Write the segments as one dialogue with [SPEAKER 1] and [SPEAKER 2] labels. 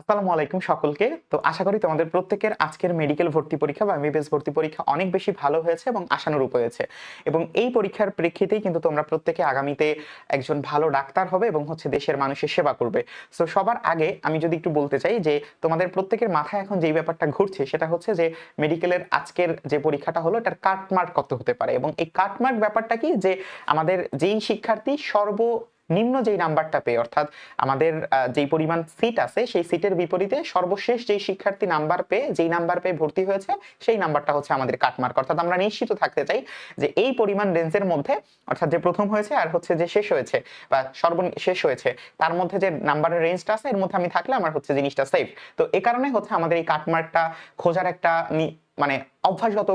[SPEAKER 1] আসসালামু আলাইকুম সকলকে। তো আশা করি তোমাদের প্রত্যেকের আজকের মেডিকেল ভর্তি পরীক্ষা বা এমবিবিএস ভর্তি পরীক্ষা অনেক বেশি ভালো হয়েছে এবং আশানুরূপ হয়েছে। এবং এই পরীক্ষার প্রেক্ষিতেই কিন্তু তোমরা প্রত্যেকে আগামীতে একজন ভালো ডাক্তার হবে এবং হচ্ছে দেশের মানুষের সেবা করবে। সো সবার আগে আমি যদি একটু বলতে চাই যে, তোমাদের প্রত্যেকের মাথায় এখন যেই ব্যাপারটা ঘুরছে সেটা হচ্ছে যে মেডিকেলের আজকের যে পরীক্ষাটা হলো, এটার কাটমার্ক কত হতে পারে? এবং এই কাটমার্ক ব্যাপারটা কি? যে, আমাদের যেই শিক্ষার্থী সর্ব নিম্ন যেই নাম্বারটা পেয়ে, অর্থাৎ আমাদের যেই পরিমাণ সিট আছে, সেই সিটের বিপরীতে সর্বশেষ যেই শিক্ষার্থী নাম্বার পেয়ে, যেই নাম্বার পেয়ে ভর্তি হয়েছে, সেই নাম্বারটা হচ্ছে আমাদের কাটমার্ক অর্থাৎ আমরা নিশ্চিত থাকতে চাই যে এই পরিমাণ রেঞ্জের মধ্যে, অর্থাৎ যে প্রথম হয়েছে আর হচ্ছে যে শেষ হয়েছে বা সর্ব শেষ হয়েছে, তার মধ্যে যে নাম্বারের রেঞ্জটা আছে, এর মধ্যে আমি থাকলে আমার হচ্ছে জিনিসটা সেফ তো এ কারণে হচ্ছে আমাদের এই কাটমার্কটা খোঁজার একটা মানে অভ্যাসগত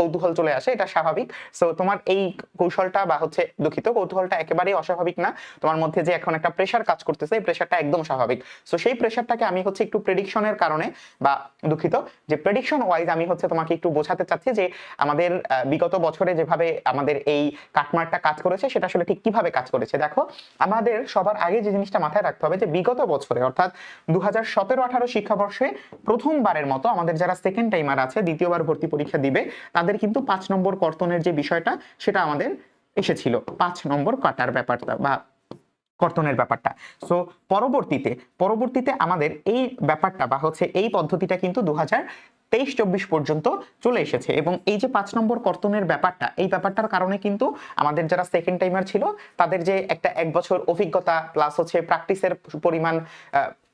[SPEAKER 1] কৌতূহল চলে আসে, এটা স্বাভাবিক। সো তোমার এই কৌশলটা বা হচ্ছে দুঃখিত কৌতূহলটা একেবারেই অস্বাভাবিক না। তোমার মধ্যে যে এখন একটা প্রেশার কাজ করতেছে, এই প্রেশারটা একদম স্বাভাবিক। সো সেই প্রেশারটাকে আমি হচ্ছে একটু প্রেডিকশনের কারণে বা দুঃখিত, যে প্রেডিকশন ওয়াইজ আমি হচ্ছে তোমাকে একটু বোঝাতে চাচ্ছি যে আমাদের বিগত বছরে যেভাবে আমাদের এই কাটমার্কটা কাজ করেছে, সেটা আসলে ঠিক কীভাবে কাজ করেছে। দেখো, আমাদের সবার আগে যে জিনিসটা মাথায় রাখতে হবে যে বিগত বছরে, অর্থাৎ দু হাজার সতেরো আঠারো শিক্ষাবর্ষে প্রথমবারের মতো আমাদের যারা সেকেন্ড টাইমার আছে, দ্বিতীয়বার ভর্তি পরীক্ষা দিবে, তাদের কিন্তু পাঁচ নম্বর কর্তনের যে বিষয়টা, সেটা আমাদের এসেছিল। পাঁচ নম্বর কাটার ব্যাপারটা বা কর্তনের ব্যাপারটা। সো পরবর্তীতে পরবর্তীতে আমাদের এই ব্যাপারটা বা হচ্ছে এই পদ্ধতিটা কিন্তু দু তেইশ চব্বিশ পর্যন্ত চলে এসেছে এবং এই যে পাঁচ নম্বর কর্তনের ব্যাপারটা, এই ব্যাপারটার কারণে কিন্তু আমাদের যারা সেকেন্ড টাইমার ছিল, তাদের যে একটা এক বছর অভিজ্ঞতা প্লাস হচ্ছে প্র্যাকটিসের পরিমাণ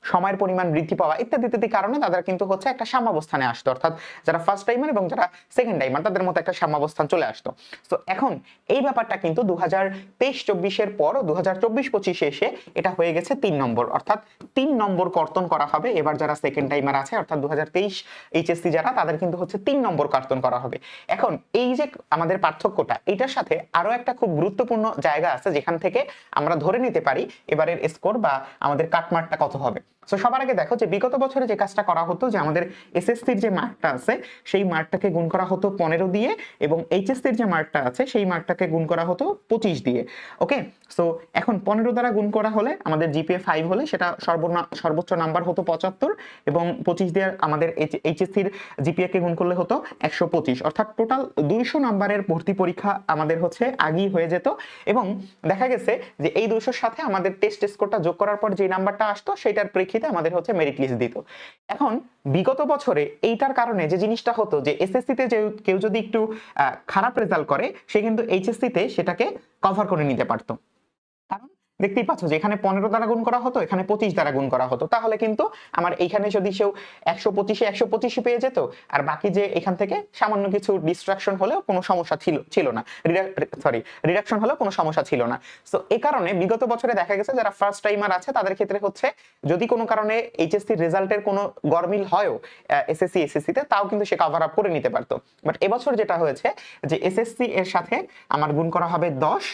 [SPEAKER 1] সময়ের পরিমাণ বৃদ্ধি পাওয়া ইত্যাদি ইত্যাদি কারণে তাদের কিন্তু হচ্ছে একটা সাম্যাবস্থানে আসতো, অর্থাৎ যারা ফার্স্ট টাইমার এবং যারা সেকেন্ড টাইমার তাদের মধ্যে একটা সাম্যাবস্থান চলে আসতো। তো এখন এই ব্যাপারটা কিন্তু দু হাজার তেইশ চব্বিশের পর দু হাজার চব্বিশ পঁচিশে এসে এটা হয়ে গেছে তিন নম্বর, অর্থাৎ তিন নম্বর কর্তন করা হবে। এবার যারা সেকেন্ড টাইমার আছে, অর্থাৎ দু হাজার তেইশ এইচএসসি যারা, তাদের কিন্তু হচ্ছে তিন নম্বর কর্তন করা হবে। এখন এই যে আমাদের পার্থক্যটা, এটার সাথে আরও একটা খুব গুরুত্বপূর্ণ জায়গা আছে যেখান থেকে আমরা ধরে নিতে পারি এবারের স্কোর বা আমাদের কাটমার্কটা কত হবে। সো সবার আগে দেখো যে বিগত বছরে যে কাজটা করা হতো, যে আমাদের এসএসসির যে মার্কটা আছে, সেই মার্কটাকে গুণ করা হতো পনেরো দিয়ে এবং এইচএসসির যে মার্কটা আছে, সেই মার্কটাকে গুণ করা হতো পঁচিশ দিয়ে। ওকে সো এখন পনেরো দ্বারা গুণ করা হলে আমাদের জিপিএ ফাইভ হলে সেটা সর্বোচ্চ নাম্বার হতো পঁচাত্তর এবং পঁচিশ দিয়ে আমাদের এইচএসসির জিপিএ কে গুণ করলে হতো একশো পঁচিশ। অর্থাৎ টোটাল দুইশো নাম্বারের ভর্তি পরীক্ষা আমাদের হচ্ছে আগেই হয়ে যেত এবং দেখা গেছে যে এই দুইশোর সাথে আমাদের টেস্ট স্কোরটা যোগ করার পর যে নাম্বারটা আসতো, সেটার প্রেক্ষিতে আমাদের হচ্ছে মেরিট লিস্ট দিত। এখন বিগত বছরে এইটার কারণে যে জিনিসটা হতো যে এসএসসিতে যে কেউ যদি একটু খারাপ রেজাল্ট করে, সে কিন্তু এইচএসসিতে সেটাকে কভার করে নিতে পারতো। দেখতেই পাচ্ছ যে এখানে পনেরো দ্বারা গুণ করা হতো, এখানে পঁচিশ দ্বারা গুণ করা হতো। তাহলে কিন্তু আমার এইখানে যদি সেও একশো পঁচিশে একশো পঁচিশে পেয়ে যেত, আর বাকি যে এখান থেকে সামান্য কিছু ডিস্ট্রাকশন হলেও কোনো সমস্যা ছিল ছিল না। সরি রিডাকশন হলেও কোনো সমস্যা ছিল না। সো এই কারণে বিগত বছরে দেখা গেছে যারা ফার্স্ট টাইমার আছে, তাদের ক্ষেত্রে হচ্ছে যদি কোনো কারণে এইচএসসি রেজাল্টের কোনো গরমিল হয়ও এসএসসি এসএসসি তে, তাও কিন্তু সে কভার আপ করে নিতে পারতো। বাট এবছর যেটা হয়েছে যে এসএসসি এর সাথে আমার গুণ করা হবে দশ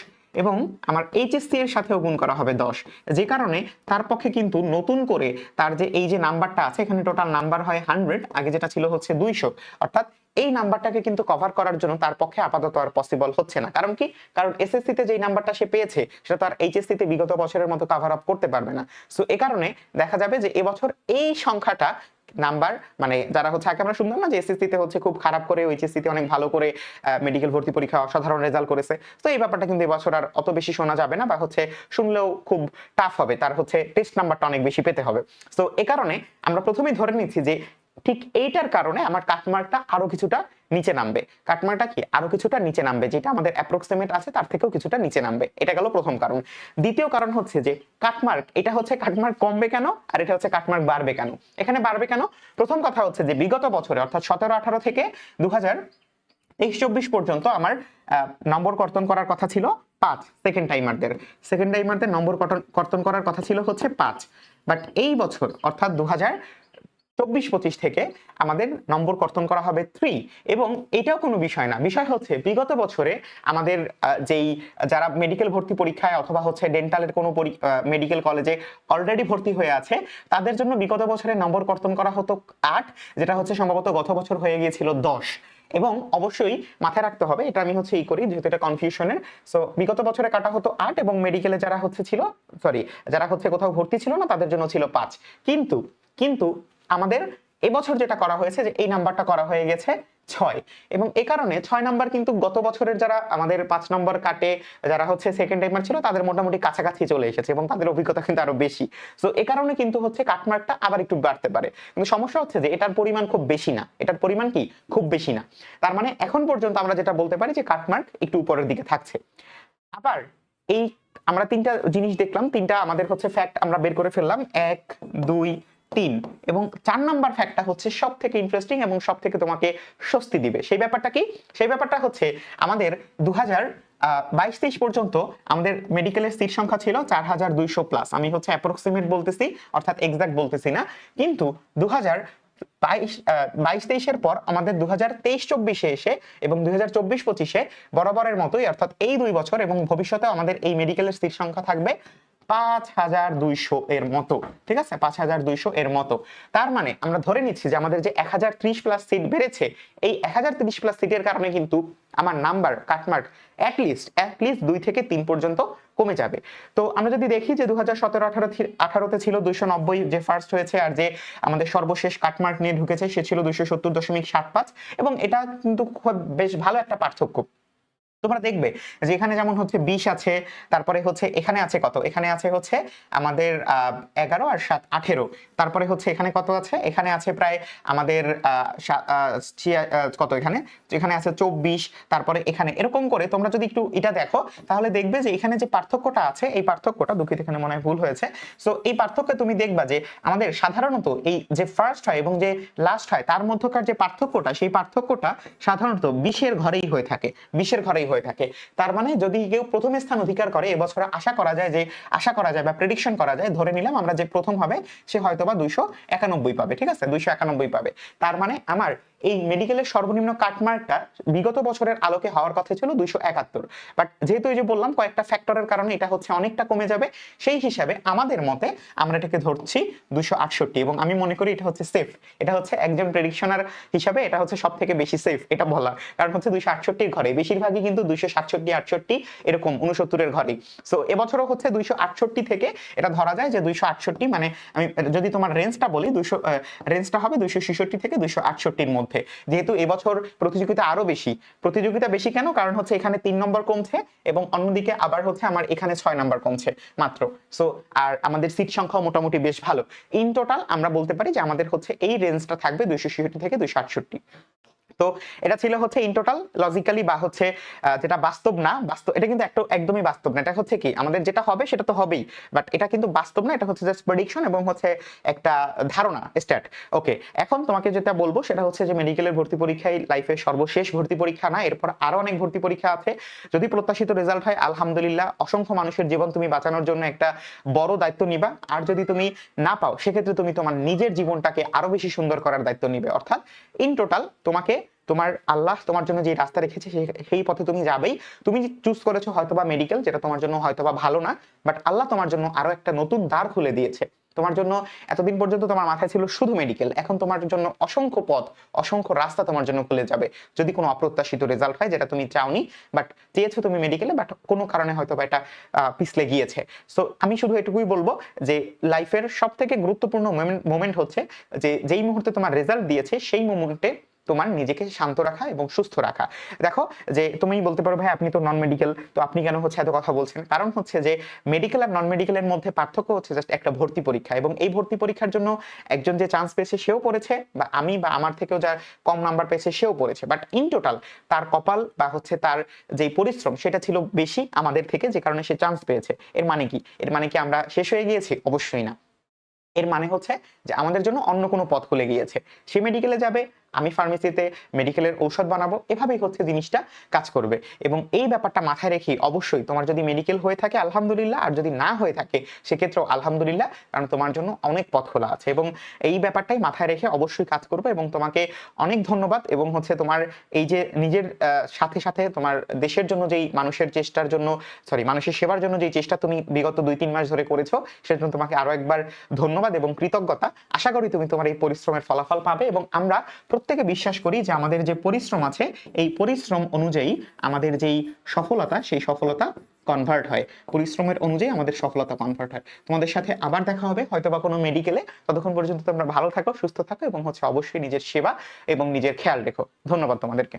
[SPEAKER 1] এবং আমার এইচএসসি এর সাথেও গুণ করা হবে দশ। যে কারণে তার পক্ষে কিন্তু নতুন করে তার যে এই যে নাম্বারটা আছে, এখানে টোটাল নাম্বার হয় হান্ড্রেড আগে যেটা ছিল হচ্ছে দুইশো। অর্থাৎ এই নাম্বারটাকে কিন্তু কভার করার জন্য তার পক্ষে আপাতত আর পসিবল হচ্ছে না। কারণ কি? কারণ এসএসসি তে যেই নাম্বারটা সে পেয়েছে, সেটা তার এইচএসসি তে বিগত বছরের মতো কভার আপ করতে পারবে না। সো এ কারণে দেখা যাবে যে এবছর এই সংখ্যাটা নাম্বার মানে যারা হচ্ছে, আগে আমরা শুনলাম না যে এসএসসি তে হচ্ছে খুব খারাপ করে এইচএসসি তে অনেক ভালো করে মেডিকেল ভর্তি পরীক্ষা অসাধারণ রেজাল্ট করেছে। তো এই ব্যাপারটা কিন্তু এবছর আর অত বেশি শোনা যাবে না বা হচ্ছে শুনলেও খুব টাফ হবে। তার হচ্ছে টেস্ট নাম্বারটা অনেক বেশি পেতে হবে। তো এ কারণে আমরা প্রথমেই ধরে নিচ্ছি যে ঠিক এইটার কারণে আমার কাটমার্কটা আরও কিছুটা নিচে নামবে। কাটমার্কটা কি? আরও কিছুটা নিচে নামবে, যেটা আমাদের অ্যাপ্রক্সিমেট আছে, তার থেকেও কিছুটা নিচে নামবে। এটা গেল প্রথম কারণ। দ্বিতীয় কারণ হচ্ছে যে, কাটমার্ক, এটা হচ্ছে কাটমার্ক কমবে কেন আর এটা হচ্ছে কাটমার্ক বাড়বে কেন? এখানে বাড়বে কেন? প্রথম কথা হচ্ছে যে, বিগত বছরে, অর্থাৎ সতেরো, আঠারো থেকে দু হাজার তেইশ, চব্বিশ পর্যন্ত আমার নম্বর কর্তন করার কথা ছিল পাঁচ সেকেন্ড টাইমারদের সেকেন্ড টাইমারদের নম্বর কর্তন করার কথা ছিল হচ্ছে পাঁচ। বাট এই বছর, অর্থাৎ দু হাজার চব্বিশ পঁচিশ থেকে আমাদের নম্বর কর্তন করা হবে থ্রি এবং এটাও কোনো বিষয় না। বিষয় হচ্ছে বিগত বছরে আমাদের যেই, যারা মেডিকেল ভর্তি পরীক্ষায় অথবা হচ্ছে ডেন্টালের কোনো মেডিকেল কলেজে অলরেডি ভর্তি হয়ে আছে, তাদের জন্য বিগত বছরে নম্বর কর্তন করা হতো আট, যেটা হচ্ছে সম্ভবত গত বছর হয়ে গিয়েছিল দশ। এবং অবশ্যই মাথায় রাখতে হবে, এটা আমি হচ্ছে ই করি, যেহেতু এটা কনফিউশনের সো বিগত বছরে কাটা হতো আট এবং মেডিকেলে যারা হচ্ছে ছিল সরি যারা হচ্ছে কোথাও ভর্তি ছিল না, তাদের জন্য ছিল পাঁচ। কিন্তু কিন্তু আমাদের এবছর যেটা করা হয়েছে যে এই নাম্বারটা করা হয়ে গেছে ছয়। এবং এ কারণে ছয় নাম্বার কিন্তু গত বছরের যারা আমাদের পাঁচ নম্বর কাটে, যারা হচ্ছে সেকেন্ড টাইমার ছিল, তাদের মোটামুটি কাছাকাছি চলে এসেছে এবং তাদের অভিজ্ঞতা কিন্তু আরও বেশি। তো এ কারণে কিন্তু হচ্ছে কাটমার্কটা আবার একটু বাড়তে পারে। কিন্তু সমস্যা হচ্ছে যে এটার পরিমাণ খুব বেশি না। এটার পরিমাণ কি? খুব বেশি না। তার মানে এখন পর্যন্ত আমরা যেটা বলতে পারি যে কাটমার্ক একটু উপরের দিকে থাকছে। আবার এই আমরা তিনটা জিনিস দেখলাম, তিনটা আমাদের হচ্ছে ফ্যাক্ট আমরা বের করে ফেললাম। এক, দুই তিন। এবং চার নাম্বার ফ্যাক্টটা হচ্ছে সব থেকে ইন্টারেস্টিং এবং সব থেকে তোমাকে স্বস্তি দিবে। সেই ব্যাপারটা কি? সেই ব্যাপারটা হচ্ছে আমাদের দু বাইশ, তেইশ পর্যন্ত আমাদের মেডিকেলের সিট সংখ্যা ছিল চার হাজার দুইশো প্লাস আমি হচ্ছে অ্যাপ্রক্সিমেট বলতেছি, অর্থাৎ এক্সাক্ট বলতেছি না। কিন্তু দু হাজার বাইশ, তেইশের পর আমাদের দু হাজার তেইশ, চব্বিশে এসে এবং দুই হাজার চব্বিশ, পঁচিশে বরাবরের মতোই, অর্থাৎ এই দুই বছর এবং ভবিষ্যতে আমাদের এই মেডিকেলের সিট সংখ্যা থাকবে পাঁচ হাজার দুইশো এর মতো, ঠিক আছে? পাঁচ হাজার দুইশো এর মতো। তার মানে আমরা ধরে নিচ্ছি যে আমাদের যে এক হাজার ত্রিশ প্লাস সিট বেড়েছে, এই এক হাজার ত্রিশ প্লাস সিটের কারণে কিন্তু আমার নাম্বার কাটমার্ক অ্যাটলিস্ট অ্যাটলিস্ট দুই থেকে তিন পর্যন্ত কমে যাবে। তো আমরা যদি দেখি যে দু হাজার সতেরো, আঠারো আঠারোতে ছিল দুইশো নব্বই যে ফার্স্ট হয়েছে আর যে আমাদের সর্বশেষ কাটমার্ক নিয়ে ঢুকেছে, সে ছিল দুইশো সত্তর দশমিক সাত পাঁচ এবং এটা কিন্তু বেশ ভালো একটা পার্থক্য। তোমরা দেখবে যে এখানে যেমন হচ্ছে বিশ আছে তারপরে হচ্ছে এখানে আছে কত? এখানে আছে হচ্ছে আমাদের এগারো আর সাত আঠেরো। তারপরে হচ্ছে এখানে কত আছে? এখানে আছে প্রায় আমাদের আহ, আহ, আহ, কত এখানে? এখানে আছে চব্বিশ তারপরে এখানে। এরকম করে তোমরা যদি একটু এটা দেখো তাহলে দেখবে যে এখানে যে পার্থক্যটা আছে এই পার্থক্যটা দুঃখিত এখানে মনে হয় ভুল হয়েছে। সো এই পার্থক্য তুমি দেখবা যে আমাদের সাধারণত এই যে ফার্স্ট হয় এবং যে লাস্ট হয় তার মধ্যকার যে পার্থক্যটা সেই পার্থক্যটা সাধারণত বিশের ঘরেই হয়ে থাকে। বিশের ঘরেই হয়ে থাকে। তার মানে যদি কেউ প্রথম স্থান অধিকার করে, এবছর আশা করা যায় যে, আশা করা যায় বা প্রেডিকশন করা যায়, ধরে নিলাম আমরা যে প্রথম হবে, সে হয়তো বা দুইশো একানব্বই পাবে, ঠিক আছে? দুইশো একানব্বই পাবে। তার মানে আমার এই মেডিকেলের সর্বনিম্ন কাটমার্কটা বিগত বছরের আলোকে হওয়ার কথা ছিল দুইশো একাত্তর। বাট যেহেতু এই যে বললাম, কয়েকটা ফ্যাক্টরের কারণে এটা হচ্ছে অনেকটা কমে যাবে। সেই হিসাবে আমাদের মতে আমরা এটাকে ধরছি দুইশো আটষট্টি এবং আমি মনে করি এটা হচ্ছে সেফ এটা হচ্ছে একজন প্রেডিকশনার হিসাবে এটা হচ্ছে সব থেকে বেশি সেফ এটা বলা কারণ হচ্ছে দুইশো আটষট্টির ঘরে, বেশিরভাগই কিন্তু দুইশো সাতষট্টি আটষট্টি এরকম উনসত্তরের ঘরে সো এবছরও হচ্ছে দুইশো আটষট্টি থেকে এটা ধরা যায় যে দুইশো আটষট্টি মানে আমি যদি তোমার রেঞ্জটা বলি, দুইশো রেঞ্জটা হবে দুইশো ছেষট্টি থেকে দুইশো আটষট্টির মধ্যে। যেহেতু এবছর প্রতিযোগিতা আরও বেশি, প্রতিযোগিতা বেশি কেন? কারণ হচ্ছে এখানে তিন নম্বর কমছে এবং অন্যদিকে আবার হচ্ছে আমার এখানে ছয় নম্বর কমছে মাত্র। সো আর আমাদের সিট সংখ্যাও মোটামুটি বেশ ভালো। ইন টোটাল আমরা বলতে পারি যে আমাদের হচ্ছে এই রেঞ্জটা থাকবে দুইশো ছিষট্টি থেকে দুইশো আটষট্টি। তো এটা ছিল হচ্ছে ইন টোটাল লজিক্যালি বা হচ্ছে যেটা বাস্তব না, বাস্তব, এটা কিন্তু একটা একদমই বাস্তব না। এটা হচ্ছে কি, আমাদের যেটা হবে সেটা তো হবেই বাট এটা কিন্তু বাস্তব না, এটা হচ্ছে জাস্ট প্রেডিকশন এবং হচ্ছে একটা ধারণা স্ট্যাট ওকে এখন তোমাকে যেটা বলব সেটা হচ্ছে যে মেডিকেলের ভর্তি পরীক্ষায় লাইফের সর্বশেষ ভর্তি পরীক্ষা না, এরপর আরও অনেক ভর্তি পরীক্ষা আছে। যদি প্রত্যাশিত রেজাল্ট হয়, আলহামদুলিল্লাহ, অসংখ্য মানুষের জীবন তুমি বাঁচানোর জন্য একটা বড় দায়িত্ব নিবা। আর যদি তুমি না পাও, সেক্ষেত্রে তুমি তোমার নিজের জীবনটাকে আরও বেশি সুন্দর করার দায়িত্ব নিবে। অর্থাৎ ইন টোটাল তোমাকে তোমার আল্লাহ তোমার জন্য যে রাস্তা রেখেছে, সেই- পথে তুমি যাবেই। তুমি চুজ করেছ হয়তোবা মেডিকেল যেটা তোমার জন্য হয়তোবা ভালো না বাট আল্লাহ তোমার জন্য আরও একটা নতুন দ্বার খুলে দিয়েছে। তোমার জন্য এতদিন পর্যন্ত তোমার মাথায় ছিল শুধু মেডিকেল এখন তোমার জন্য অসংখ্য পথ, অসংখ্য রাস্তা তোমার জন্য খুলে যাবে। যদি কোনো অপ্রত্যাশিত রেজাল্ট হয়, যেটা তুমি চাওনি বাট চেয়েছো তুমি মেডিকেলে বাট কোনো কারণে হয়তো বা এটা পিছলে গিয়েছে। সো আমি শুধু এটুকুই বলব যে লাইফের সব থেকে গুরুত্বপূর্ণ মোমেন্ট হচ্ছে যে, যেই মুহূর্তে তোমার রেজাল্ট দিয়েছে, সেই মুহূর্তে তোমার নিজেকে শান্ত রাখা এবং সুস্থ রাখা। দেখো যে তুমি বলতে পারো, ভাই, আপনি তো নন মেডিকেল তো আপনি কেন হচ্ছে এত কথা বলছেন? কারণ হচ্ছে যে মেডিকেল আর নন মেডিকেলের মধ্যে পার্থক্য হচ্ছে জাস্ট একটা ভর্তি পরীক্ষা এবং এই ভর্তি পরীক্ষার জন্য একজন যে চান্স পেয়েছে সেও পড়েছে বা আমি বা আমার থেকেও যা কম নাম্বার পেয়েছে সেও পড়েছে। বাট ইন টোটাল তার কপাল বা হচ্ছে তার যে পরিশ্রম, সেটা ছিল বেশি আমাদের থেকে যে কারণে সে চান্স পেয়েছে। এর মানে কি? এর মানে কি আমরা শেষ হয়ে গিয়েছি? অবশ্যই না। এর মানে হচ্ছে যে আমাদের জন্য অন্য কোনো পথ খুলে গিয়েছে। সে মেডিকেলে যাবে আমি ফার্মেসিতে মেডিকেলের ঔষধ বানাবো, এভাবেই হচ্ছে জিনিসটা কাজ করবে। এবং এই ব্যাপারটা মাথায় রেখে অবশ্যই তোমার যদি মেডিকেল হয়ে থাকে, আলহামদুলিল্লাহ, আর যদি না হয়ে থাকে, সেক্ষেত্রেও আলহামদুলিল্লাহ, কারণ তোমার জন্য অনেক পথ খোলা আছে। এবং এই ব্যাপারটাই মাথায় রেখে অবশ্যই কাজ করবে এবং তোমাকে অনেক ধন্যবাদ। এবং হচ্ছে তোমার এই যে নিজের সাথে সাথে তোমার দেশের জন্য যেই মানুষের চেষ্টার জন্য সরি মানুষের সেবার জন্য যেই চেষ্টা তুমি বিগত দুই তিন মাস ধরে করেছ জন্য তোমাকে আরও একবার ধন্যবাদ এবং কৃতজ্ঞতা। আশা করি তুমি তোমার এই পরিশ্রমের ফলাফল পাবে এবং আমরা প্রত্যেকে বিশ্বাস করি যে আমাদের যে পরিশ্রম আছে, এই পরিশ্রম অনুযায়ী আমাদের যেই সফলতা, সেই সফলতা কনভার্ট হয়। পরিশ্রমের অনুযায়ী আমাদের সফলতা কনভার্ট হয়। তোমাদের সাথে আবার দেখা হবে হয়তো বা কোনো মেডিকেলে ততক্ষণ পর্যন্ত তোমরা ভালো থাকো, সুস্থ থাকো এবং হচ্ছে অবশ্যই নিজের সেবা এবং নিজের খেয়াল রেখো। ধন্যবাদ তোমাদেরকে।